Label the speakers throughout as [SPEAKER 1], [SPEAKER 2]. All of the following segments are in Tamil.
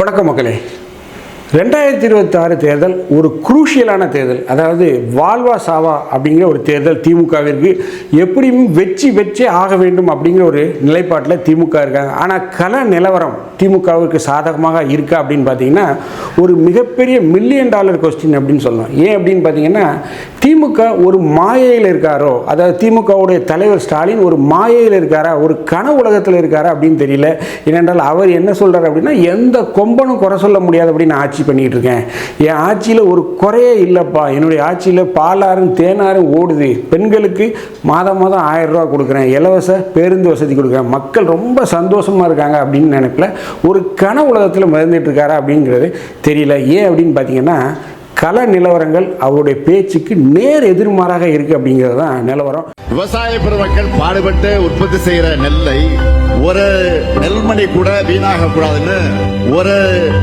[SPEAKER 1] வணக்கம் மக்களே. ரெண்டாயிரத்தி இருபத்தாறு தேர்தல் ஒரு குரூஷியலான தேர்தல். அதாவது வாழ்வா சாவா அப்படிங்கிற ஒரு தேர்தல் திமுகவிற்கு எப்படியும் வெற்றி வெற்றி ஆக வேண்டும் அப்படிங்கிற ஒரு நிலைப்பாட்டில் திமுக இருக்காங்க. ஆனால் கல நிலவரம் திமுகவிற்கு சாதகமாக இருக்கா அப்படின்னு பார்த்தீங்கன்னா ஒரு மிகப்பெரிய மில்லியன் டாலர் கொஸ்டின் அப்படின்னு சொல்லலாம். ஏன் அப்படின்னு பார்த்தீங்கன்னா திமுக ஒரு மாயையில் இருக்காரோ அதாவது திமுகவுடைய தலைவர் ஸ்டாலின் ஒரு மாயையில் இருக்காரா ஒரு கன உலகத்தில் இருக்காரா அப்படின்னு தெரியல. ஏனென்றால் அவர் என்ன சொல்கிறார் அப்படின்னா எந்த கொம்பனும் குறை சொல்ல முடியாது அப்படின்னு ஆச்சு ஆட்சி பண்ணிட்டு இருக்கேன் என் ஆட்சியில் ஒரு குறையே இல்லைப்பா. என்னுடைய ஆட்சியில் பாலாறும் தேனாரும் ஓடுது. பெண்களுக்கு மாதம் மாதம் ஆயிரம் ரூபா கொடுக்குறேன். இலவச பேருந்து வசதி கொடுக்குறேன். மக்கள் ரொம்ப சந்தோஷமா இருக்காங்க அப்படின்னு நினைப்பில் ஒரு கன உலகத்தில் மறந்துட்டு இருக்காரா அப்படிங்கிறது தெரியல. ஏன் அப்படின்னு பார்த்தீங்கன்னா கல நிலவரங்கள் அவருடைய பேச்சுக்கு நேர் எதிர்மாறாக இருக்கு அப்படிங்கிறது தான் நிலவரம்.
[SPEAKER 2] விவசாய பெருமக்கள் பாடுபட்டு உற்பத்தி செய்யற நெல்லை ஒரு நெல்மணி கூட வீணாக கூடாதுன்னு ஒரு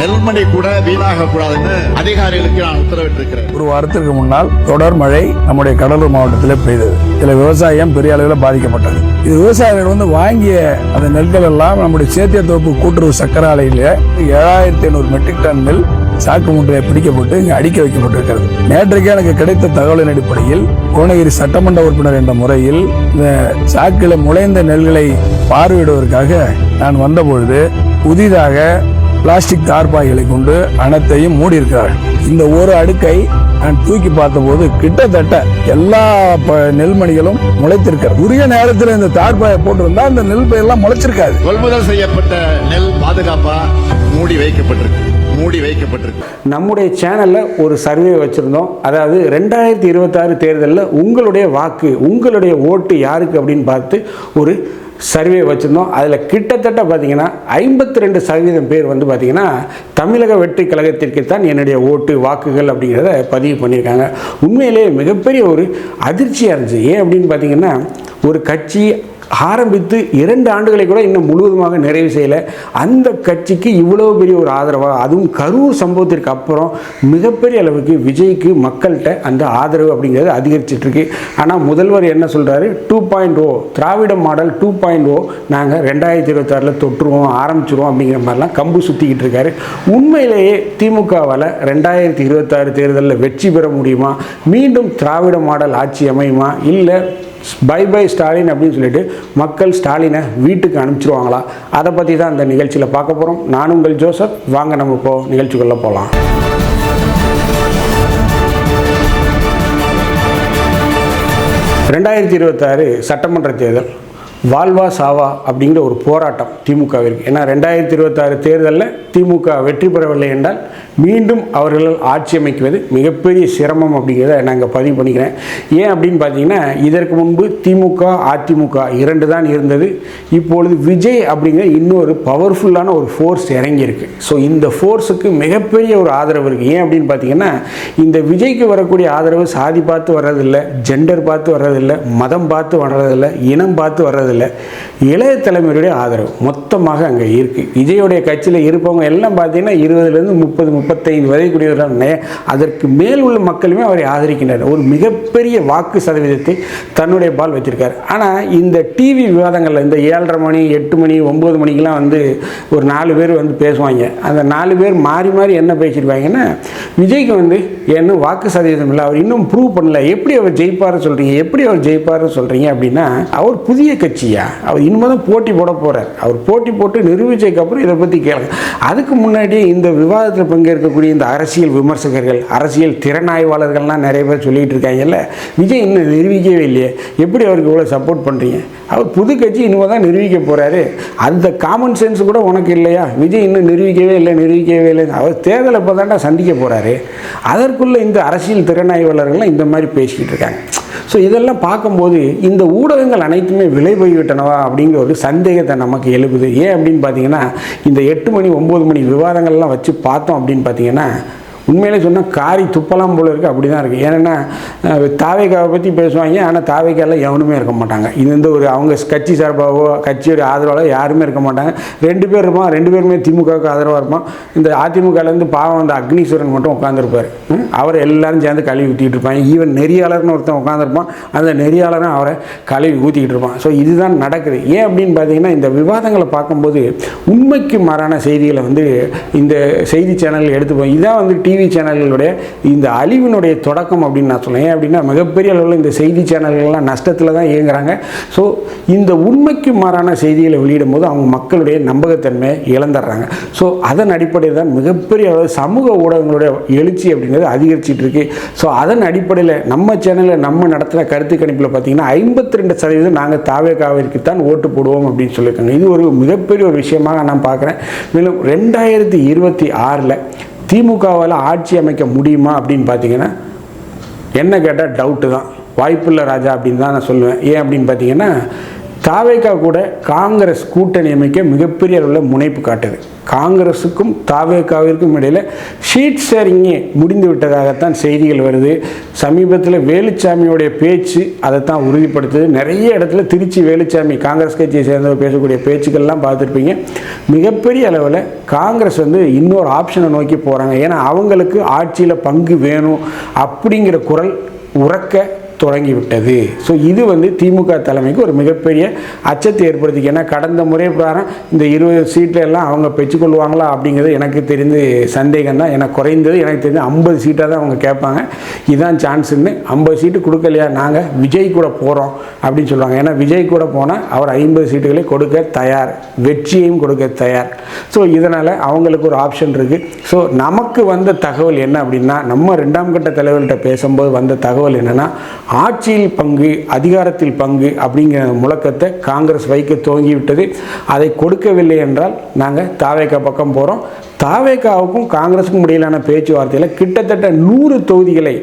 [SPEAKER 2] நெல்மணி கூட வீணாக கூடாதுன்னு அதிகாரிகளுக்கு நான் உத்தரவிட்டிருக்கிறேன்.
[SPEAKER 3] ஒரு வாரத்திற்கு முன்னால் தொடர் மழை நம்முடைய கடலூர் மாவட்டத்தில் பெய்தது. இதுல விவசாயம் பெரிய அளவில் பாதிக்கப்பட்டது. இது விவசாயிகள் வந்து வாங்கிய அந்த நெல்கள் எல்லாம் நம்முடைய சேத்திய தோப்பு கூட்டுறவு சக்கர ஆலையில ஏழாயிரத்தி ஐநூறு மெட்ரிக் டன் நெல் சாக்கு முன்றைய பிடிக்கப்பட்டு இங்கு அடுக்கி வைக்கப்பட்டிருக்கிறது. நேற்றைக்கு எனக்கு கிடைத்த தகவலின் அடிப்படையில் கோனகிரி சட்டமன்ற உறுப்பினர் என்ற முறையில் இந்த சாக்கில முளைந்த நெல்களை பார்வையிடுவதற்காக நான் வந்தபொழுது புதிதாக பிளாஸ்டிக் தார்பாய்களை கொண்டு அனைத்தையும் மூடியிருக்கிறார்கள். இந்த ஒரு அடுக்கை நான் தூக்கி பார்த்தபோது கிட்டத்தட்ட எல்லா ப- நெல்மணிகளும் முளைத்திருக்கிறது. உரிய நேரத்தில் இந்த தார்பாயை போட்டிருந்தா அந்த நெல் பயிரெல்லாம் முளைச்சிருக்காது.
[SPEAKER 2] கொள்முதல் செய்யப்பட்ட நெல் பாதுகாப்பா மூடி வைக்கப்பட்டிருக்கு. மூடி வைக்கப்பட்டிருக்கு.
[SPEAKER 1] நம்முடைய சேனலில் ஒரு சர்வே வச்சுருந்தோம். அதாவது ரெண்டாயிரத்தி இருபத்தாறு தேர்தலில் உங்களுடைய வாக்கு உங்களுடைய ஓட்டு யாருக்கு அப்படின்னு பார்த்து ஒரு சர்வே வச்சுருந்தோம். அதில் கிட்டத்தட்ட பார்த்தீங்கன்னா ஐம்பத்தி ரெண்டு சதவீதம் பேர் வந்து பார்த்திங்கன்னா தமிழக வெற்றி கழகத்திற்கு தான் என்னுடைய ஓட்டு வாக்குகள் அப்படிங்கிறத பதிவு பண்ணியிருக்காங்க. உண்மையிலேயே மிகப்பெரிய ஒரு அதிர்ச்சியாக இருந்துச்சு. ஏன் அப்படின்னு பார்த்தீங்கன்னா ஒரு கட்சி ஆரம்பித்து இரண்டு ஆண்டுகளை கூட இன்னும் முழுவதுமாக நிறைவு செய்யலை. அந்த கட்சிக்கு இவ்வளோ பெரிய ஒரு ஆதரவாக அதுவும் கரூர் சம்பவத்திற்கு அப்புறம் மிகப்பெரிய அளவுக்கு விஜய்க்கு மக்கள்கிட்ட அந்த ஆதரவு அப்படிங்கிறது அதிகரிச்சிட்ருக்கு. ஆனால் முதல்வர் என்ன சொல்கிறாரு two point O oh, Dravida model two point O நாங்கள் ரெண்டாயிரத்தி இருபத்தாறில் தொற்றுவோம் ஆரம்பிச்சிருவோம் அப்படிங்கிற மாதிரிலாம் கம்பு சுற்றிக்கிட்டு இருக்காரு. உண்மையிலேயே திமுகவால் ரெண்டாயிரத்தி இருபத்தாறு தேர்தலில் வெற்றி பெற முடியுமா? மீண்டும் திராவிட மாடல் ஆட்சி அமையுமா? இல்லை பை பை ஸ்டாலின் அப்படின்னு சொல்லிட்டு மக்கள் ஸ்டாலினை வீட்டுக்கு அனுப்பிச்சிருவாங்களா? அதை பற்றி தான் இந்த நிகழ்ச்சியில் பார்க்க போகிறோம் நான் உங்கள் ஜோசப். வாங்க நம்ம இப்போ நிகழ்ச்சிக்குள்ளே போகலாம் ரெண்டாயிரத்தி இருபத்தாறு சட்டமன்ற தேர்தல் வாழ்வா சாவா அப்படிங்கிற ஒரு போராட்டம் திமுகவிற்கு. ஏன்னா ரெண்டாயிரத்தி இருபத்தாறு தேர்தலில் திமுக வெற்றி பெறவில்லை என்றால் மீண்டும் அவர்கள் ஆட்சி அமைக்குவது மிகப்பெரிய சிரமம் அப்படிங்கிறத நாங்கள் பதிவு பண்ணிக்கிறேன். ஏன் அப்படின்னு பார்த்தீங்கன்னா இதற்கு முன்பு திமுக அதிமுக இரண்டு தான் இருந்தது. இப்பொழுது விஜய் அப்படிங்கிற இன்னொரு பவர்ஃபுல்லான ஒரு ஃபோர்ஸ் இறங்கியிருக்கு. ஸோ இந்த ஃபோர்ஸுக்கு மிகப்பெரிய ஒரு ஆதரவு இருக்குது ஏன் அப்படின்னு பார்த்தீங்கன்னா இந்த விஜய்க்கு வரக்கூடிய ஆதரவு சாதி பார்த்து வர்றதில்லை ஜெண்டர் பார்த்து வர்றதில்லை மதம் பார்த்து வர்றதில்லை இனம் பார்த்து வர்றதில்லை. இளைய தலைமுறையுடைய ஆதரவு மொத்தமாக அங்கே இருக்குது விஜயோடைய கட்சியில் இருப்பவங்க எல்லாம் பார்த்தீங்கன்னா இருபதுலேருந்து முப்பது முப்பத்தைந்து வரைக்கூடியவர்கள் அதற்கு மேல் உள்ள மக்களுமே அவரை ஆதரிக்கின்றனர். ஒரு மிகப்பெரிய வாக்கு சதவீதத்தை தன்னுடைய பால் வச்சிருக்காரு ஆனால் இந்த டிவி விவாதங்களில் இந்த ஏழரை மணி எட்டு மணி ஒம்பது மணிக்கெலாம் வந்து ஒரு நாலு பேர் வந்து பேசுவாங்க. அந்த நாலு பேர் மாறி மாறி என்ன பேசியிருப்பாங்கன்னா விஜய்க்கு வந்து என்ன வாக்கு சதவீதம் இல்லை. அவர் இன்னும் ப்ரூவ் பண்ணல. எப்படி அவர் ஜெயிப்பார்னு சொல்கிறீங்க எப்படி அவர் ஜெயிப்பார்னு சொல்கிறீங்க அப்படின்னா அவர் புதிய கட்சியா? அவர் இனிமேல் தான் போட்டி போட போகிறார் அவர் போட்டி போட்டு நிரூபிச்சதுக்கப்புறம் இதை பற்றி கேளுங்க. அதுக்கு முன்னாடி இந்த விவாதத்தில் பங்கேற்கக்கூடிய இந்த அரசியல் விமர்சகர்கள் அரசியல் திறனாய்வாளர்கள்லாம் நிறைய பேர் சொல்லிகிட்டு இருக்காங்கல்ல? விஜய் இன்னும் நிரூபிக்கவே இல்லையே. எப்படி அவருக்கு இவ்வளோ சப்போர்ட் பண்ணுறீங்க அவர் புது கட்சி இனிமேல் தான் நிரூபிக்க போகிறாரு அந்த காமன் சென்ஸ் கூட உனக்கு இல்லையா? விஜய் இன்னும் நிரூபிக்கவே இல்லை நிரூபிக்கவே இல்லை. அவர் தேர்தலை இப்போ தாண்டா சந்திக்க போகிறாரு அதற்குள்ளே இந்த அரசியல் திறனாய்வாளர்கள்லாம் இந்த மாதிரி பேசிக்கிட்டு இருக்காங்க. ஸோ இதெல்லாம் பார்க்கும்போது இந்த ஊடகங்கள் அனைத்துமே விலை போய்விட்டனவா அப்படிங்கிற ஒரு சந்தேகத்தை நமக்கு எழுப்புது. ஏன் அப்படின்னு பார்த்தீங்கன்னா இந்த எட்டு மணி ஒம்பது மணி விவாதங்கள்லாம் வச்சு பார்த்தோம் அப்படின்னு பார்த்தீங்கன்னா உண்மையிலே சொன்னால் காரி துப்பலாம் போல இருக்குது அப்படி தான் இருக்குது ஏன்னா தாவைக்காவை பற்றி பேசுவாங்க ஆனால் தாவைக்கால எவனுமே இருக்க மாட்டாங்க. இது வந்து ஒரு அவங்க கட்சி சார்பாகவோ கட்சியோட ஆதரவாலோ யாருமே இருக்க மாட்டாங்க. ரெண்டு பேர் இருப்பான் ரெண்டு பேருமே திமுகவுக்கு ஆதரவாக இருப்பான். இந்த அதிமுகலேருந்து பாவம் அந்த அக்னீஸ்வரன் மட்டும் உட்காந்துருப்பார் அவர் எல்லாரும் சேர்ந்து கழுவி ஊற்றிட்டு இருப்பாங்க. ஈவன் நெறியாளர்னு ஒருத்தன் உட்காந்துருப்பான் அந்த நெறியாளரும் அவரை கழுவி ஊற்றிக்கிட்டு இருப்பான். ஸோ இதுதான் நடக்குது. ஏன் அப்படின்னு பார்த்தீங்கன்னா இந்த விவாதங்களை பார்க்கும்போது உண்மைக்கு மாறான செய்திகளை வந்து இந்த செய்தி சேனல் எடுத்துப்போம். இதான் வந்து டிவி சேனல்களுடைய இந்த அழிவினுடைய தொடக்கம் அப்படின்னு நான் சொல்லுவேன் ஏன் அப்படின்னா மிகப்பெரிய அளவில் இந்த செய்தி சேனல்கள்லாம் நஷ்டத்தில் தான் இயங்குறாங்க. ஸோ இந்த உண்மைக்கு மாறான செய்திகளை வெளியிடும் போது அவங்க மக்களுடைய நம்பகத்தன்மையை இழந்துடுறாங்க. ஸோ அதன் அடிப்படையில் தான் மிகப்பெரிய அளவு சமூக ஊடகங்களுடைய எழுச்சி அப்படிங்கிறது அதிகரிச்சிட்டு இருக்கு. ஸோ அதன் அடிப்படையில் நம்ம சேனலில் நம்ம நடத்துகிற கருத்து கணிப்பில் பார்த்தீங்கன்னா ஐம்பத்தி ரெண்டு சதவீதம் நாங்கள் தாவேக்காவிற்கு தான் ஓட்டு போடுவோம் அப்படின்னு சொல்லியிருக்காங்க. இது ஒரு மிகப்பெரிய ஒரு விஷயமாக நான் பார்க்குறேன் மேலும் ரெண்டாயிரத்தி இருபத்தி ஆறில் திமுகவால் ஆட்சி அமைக்க முடியுமா அப்படின்னு பார்த்தீங்கன்னா என்ன கேட்டால் டவுட்டு தான். வாய்ப்புள்ள ராஜா அப்படின்னு தான் நான் சொல்லுவேன். ஏன் அப்படின்னு பார்த்தீங்கன்னா தாவேக்கா கூட காங்கிரஸ் கூட்டணி அமைக்க மிகப்பெரிய அளவில் முனைப்பு காட்டுது. காங்கிரஸுக்கும் தாவேகாவிற்கும் இடையில் ஷீட் ஷேரிங்கே முடிந்து விட்டதாகத்தான் செய்திகள் வருது. சமீபத்தில் வேலுச்சாமியோடைய பேச்சு அதைத்தான் உறுதிப்படுத்துது. நிறைய இடத்துல திருச்சி வேலுச்சாமி காங்கிரஸ் கட்சியை சேர்ந்தவர் பேசக்கூடிய பேச்சுக்கள்லாம் பார்த்துருப்பீங்க. மிகப்பெரிய அளவில் காங்கிரஸ் வந்து இன்னொரு ஆப்ஷனை நோக்கி போகிறாங்க ஏன்னா அவங்களுக்கு ஆட்சியில் பங்கு வேணும் அப்படிங்கிற குரல் உறக்க தொடங்கி விட்டது ஸோ இது வந்து திமுக தலைமைக்கு ஒரு மிகப்பெரிய அச்சத்தை ஏற்படுத்திக்கு. ஏன்னா கடந்த முறை பிரகாரம் இந்த இருபது சீட்டில் எல்லாம் அவங்க பெற்றுக்கொள்வாங்களா அப்படிங்கிறது எனக்கு தெரிந்து சந்தேகம் தான் எனக்கு குறைந்தது எனக்கு தெரிஞ்சு ஐம்பது சீட்டாக தான் அவங்க கேட்பாங்க. இதுதான் சான்ஸ்ன்னு ஐம்பது சீட்டு கொடுக்கலையா? நாங்கள் விஜய் கூட போகிறோம் அப்படின்னு சொல்லுவாங்க. ஏன்னா விஜய் கூட போனால் அவர் ஐம்பது சீட்டுகளை கொடுக்க தயார். வெற்றியையும் கொடுக்க தயார். ஸோ இதனால் அவங்களுக்கு ஒரு ஆப்ஷன் இருக்குது ஸோ நமக்கு வந்த தகவல் என்ன அப்படின்னா நம்ம ரெண்டாம் கட்ட தலைவர்கள்ட்ட பேசும்போது வந்த தகவல் என்னென்னா ஆட்சியில் பங்கு அதிகாரத்தில் பங்கு அப்படிங்கிற முழக்கத்தை காங்கிரஸ் வைக்க துவங்கிவிட்டது. அதை கொடுக்கவில்லை என்றால் நாங்கள் தாவேக்கா பக்கம் போகிறோம் தாவேக்காவுக்கும் காங்கிரஸுக்கும் இடையிலான பேச்சுவார்த்தையில் கிட்டத்தட்ட நூறு தொகுதிகளை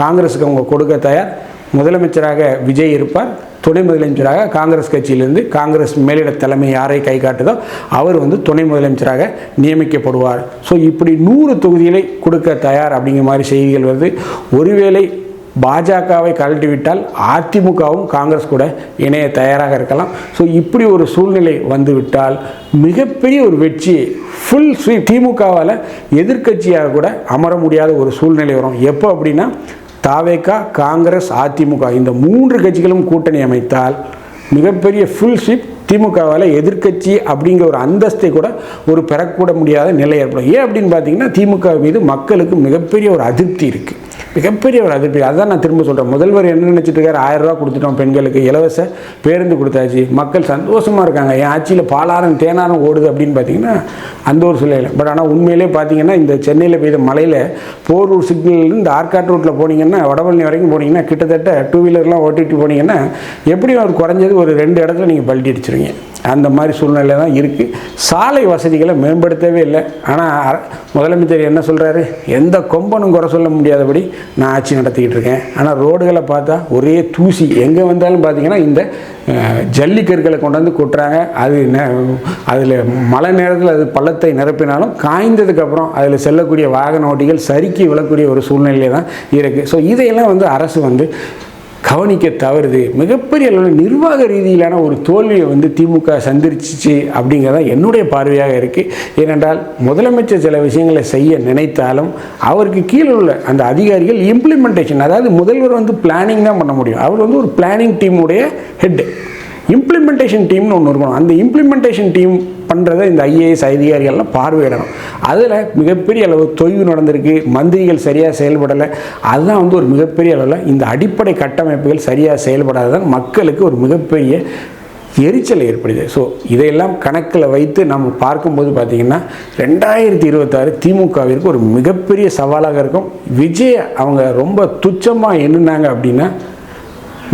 [SPEAKER 1] காங்கிரஸுக்கு அவங்க கொடுக்க தயார். முதலமைச்சராக விஜய் இருப்பார். துணை முதலமைச்சராக காங்கிரஸ் கட்சியிலிருந்து காங்கிரஸ் மேலிட தலைமை யாரை கை காட்டுதோ அவர் வந்து துணை முதலமைச்சராக நியமிக்கப்படுவார். ஸோ இப்படி நூறு தொகுதிகளை கொடுக்க தயார் அப்படிங்கிற மாதிரி செய்திகள் வருது. ஒருவேளை பாஜகவை கழட்டிவிட்டால் அதிமுகவும் காங்கிரஸ் கூட இணைய தயாராக இருக்கலாம். ஸோ இப்படி ஒரு சூழ்நிலை வந்துவிட்டால் மிகப்பெரிய ஒரு வெற்றி ஃபுல் ஸ்வீ திமுகவால் எதிர்கட்சியாக கூட அமர முடியாத ஒரு சூழ்நிலை வரும். எப்போ அப்படின்னா தாவேக்கா காங்கிரஸ் அதிமுக இந்த மூன்று கட்சிகளும் கூட்டணி அமைத்தால் மிகப்பெரிய ஃபுல் ஸ்வீப் திமுகவால் எதிர்க்கட்சி அப்படிங்கிற ஒரு அந்தஸ்தை கூட ஒரு பெறக்கூட முடியாத நிலை ஏற்படும். ஏன் அப்படின்னு பார்த்தீங்கன்னா திமுக மீது மக்களுக்கு மிகப்பெரிய ஒரு அதிருப்தி இருக்குது மிகப்பெரிய ஒரு அதிருப்தி அதான் நான் திரும்ப சொல்கிறேன் முதல்வர் என்ன நினச்சிட்டு இருக்காரு ஆயிரம் ரூபா கொடுத்துட்டோம் பெண்களுக்கு. இலவச பேருந்து கொடுத்தாச்சு. மக்கள் சந்தோஷமாக இருக்காங்க. என் ஆட்சியில் பாலாரம் தேனாரம் ஓடுது அப்படின்னு பார்த்தீங்கன்னா அந்த ஒரு சூழ்நிலை. பட் ஆனால் உண்மையிலே பார்த்தீங்கன்னா இந்த சென்னையில் பெய்த மலையில் போரூர் சிக்னல்லேருந்து இந்த ஆர்காட் ரோட்டில் போனீங்கன்னா வடபழனி வரைக்கும் போனீங்கன்னா கிட்டத்தட்ட டூ வீலர்லாம் ஓட்டிட்டு போனீங்கன்னா எப்படியும் ஒரு குறைஞ்சது ஒரு ரெண்டு இடத்துல நீங்கள் பல்டி அடிச்சிருவீங்க. அந்த மாதிரி சூழ்நிலை தான் இருக்குது சாலை வசதிகளை மேம்படுத்தவே இல்லை. ஆனால் முதலமைச்சர் என்ன சொல்கிறாரு எந்த கொம்பனும் குறை சொல்ல முடியாதபடி நான் ஆட்சி நடத்திக்கிட்டு இருக்கேன். ஆனால் ரோடுகளை பார்த்தா ஒரே தூசி. எங்கே வந்தாலும் பார்த்தீங்கன்னா இந்த ஜல்லிக்கற்களை கொண்டாந்து கொட்டுறாங்க. அது அதில் மழை நேரத்தில் அது பள்ளத்தை நிரப்பினாலும் காய்ந்ததுக்கப்புறம் அதில் செல்லக்கூடிய வாகன ஓட்டிகள் சறுக்கி விழக்கூடிய ஒரு சூழ்நிலையை தான் இருக்குது ஸோ இதையெல்லாம் வந்து அரசு வந்து கவனிக்க தவறுது. மிகப்பெரிய அளவில் நிர்வாக ரீதியிலான ஒரு தோல்வியை வந்து திமுக சந்திச்சிச்சு அப்படிங்கிறத என்னுடைய பார்வையாக இருக்குது ஏனென்றால் முதலமைச்சர் சில விஷயங்களை செய்ய நினைத்தாலும் அவருக்கு கீழே உள்ள அந்த அதிகாரிகள் இம்ப்ளிமெண்டேஷன் அதாவது முதல்வர் வந்து பிளானிங் தான் பண்ண முடியும். அவர் வந்து ஒரு பிளானிங் டீமுடைய ஹெட் இம்ப்ளிமெண்டேஷன் டீம்னு ஒன்று இருக்கணும். அந்த இம்ப்ளிமெண்டேஷன் டீம் பண்ணுறதை இந்த ஐஏஎஸ் அதிகாரிகள்லாம் பார்வையிடணும். அதில் மிகப்பெரிய அளவு தொய்வு நடந்திருக்கு. மந்திரிகள் சரியாக செயல்படலை. அதுதான் வந்து ஒரு மிகப்பெரிய அளவில் இந்த அடிப்படை கட்டமைப்புகள் சரியாக செயல்படாததான் மக்களுக்கு ஒரு மிகப்பெரிய எரிச்சல் ஏற்படுது. ஸோ இதையெல்லாம் கணக்கில் வைத்து நம்ம பார்க்கும்போது பார்த்திங்கன்னா ரெண்டாயிரத்தி இருபத்தாறு திமுகவிற்கு ஒரு மிகப்பெரிய சவாலாக இருக்கும். விஜய் அவங்க ரொம்ப துச்சமாக எண்ணினாங்க அப்படின்னா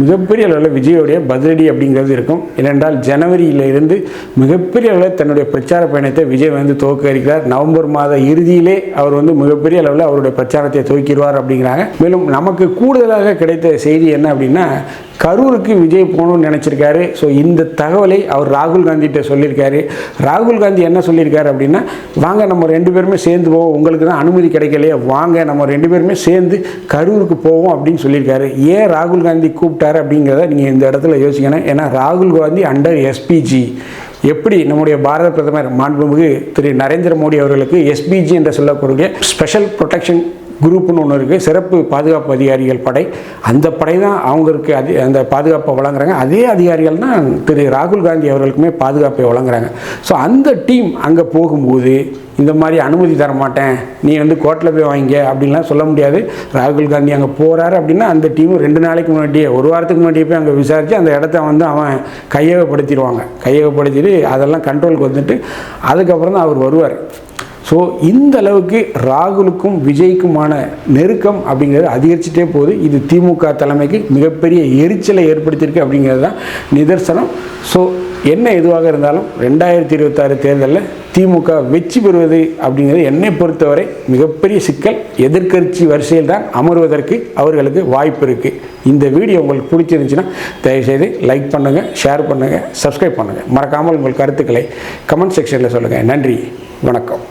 [SPEAKER 1] மிகப்பெரிய அளவில் விஜயோடைய பதிலடி அப்படிங்கிறது இருக்கும். ஏனென்றால் ஜனவரியிலிருந்து மிகப்பெரிய அளவில் தன்னுடைய பிரச்சார பயணத்தை விஜய் வந்து துவக்க இருக்கிறார் நவம்பர் மாத இறுதியிலே அவர் வந்து மிகப்பெரிய அளவில் அவருடைய பிரச்சாரத்தை துவக்கிடுவார் அப்படிங்கிறாங்க. மேலும் நமக்கு கூடுதலாக கிடைத்த செய்தி என்ன அப்படின்னா கரூருக்கு விஜய் போகணும்னு நினச்சிருக்காரு. ஸோ இந்த தகவலை அவர் ராகுல் காந்திகிட்ட சொல்லியிருக்காரு. ராகுல் காந்தி என்ன சொல்லியிருக்காரு அப்படின்னா வாங்க நம்ம ரெண்டு பேருமே சேர்ந்து போவோம். உங்களுக்கு தான் அனுமதி கிடைக்கலையே. வாங்க நம்ம ரெண்டு பேருமே சேர்ந்து கரூருக்கு போவோம் அப்படின்னு சொல்லியிருக்காரு. ஏன் ராகுல் காந்தி கூப்பிட்டார்? அப்படிங்கிறத நீங்கள் இந்த இடத்துல யோசிக்கணும். ஏன்னா ராகுல் காந்தி அண்டர் எஸ்பிஜி எப்படி நம்முடைய பாரத பிரதமர் மாண்புமிகு திரு நரேந்திர மோடி அவர்களுக்கு எஸ்பிஜி என்று சொல்லக்கூடிய ஸ்பெஷல் ப்ரொடெக்ஷன் குரூப்னு ஒன்று இருக்குது சிறப்பு பாதுகாப்பு அதிகாரிகள் படை. அந்த படை தான் அவங்களுக்கு அதி அந்த பாதுகாப்பை வழங்குறாங்க. அதே அதிகாரிகள் தான் திரு ராகுல் காந்தி அவர்களுக்குமே பாதுகாப்பை வழங்குறாங்க. ஸோ அந்த டீம் அங்கே போகும்போது இந்த மாதிரி அனுமதி தர மாட்டேன் நீ வந்து கோர்ட்டில் போய் வாங்கிக்க அப்படின்லாம் சொல்ல முடியாது. ராகுல் காந்தி அங்கே போகிறாரு அப்படின்னா அந்த டீமும் ரெண்டு நாளைக்கு முன்னாடியே ஒரு வாரத்துக்கு முன்னாடியே போய் அங்கே விசாரித்து அந்த இடத்த வந்து அவன் கையகப்படுத்திடுவாங்க. கையகப்படுத்திட்டு அதெல்லாம் கண்ட்ரோலுக்கு வந்துட்டு அதுக்கப்புறம் தான் அவர் வருவார். ஸோ இந்த அளவுக்கு ராகுலுக்கும் விஜய்க்குமான நெருக்கம் அப்படிங்கிறது அதிகரிச்சுட்டே போகுது. இது திமுக தலைமைக்கு மிகப்பெரிய எரிச்சலை ஏற்படுத்தியிருக்கு அப்படிங்கிறது தான் நிதர்சனம். ஸோ என்ன எதுவாக இருந்தாலும் ரெண்டாயிரத்தி இருபத்தாறு தேர்தலில் திமுக வெற்றி பெறுவது அப்படிங்கிறது என்னை பொறுத்தவரை மிகப்பெரிய சிக்கல். எதிர்க்கட்சி வரிசையில் தான் அமர்வதற்கு அவர்களுக்கு வாய்ப்பு இருக்குது இந்த வீடியோ உங்களுக்கு பிடிச்சிருந்துச்சுன்னா தயவுசெய்து லைக் பண்ணுங்கள் ஷேர் பண்ணுங்கள் சப்ஸ்கிரைப் பண்ணுங்கள் மறக்காமல் உங்கள் கருத்துக்களை கமெண்ட் செக்ஷனில் சொல்லுங்கள் நன்றி வணக்கம்.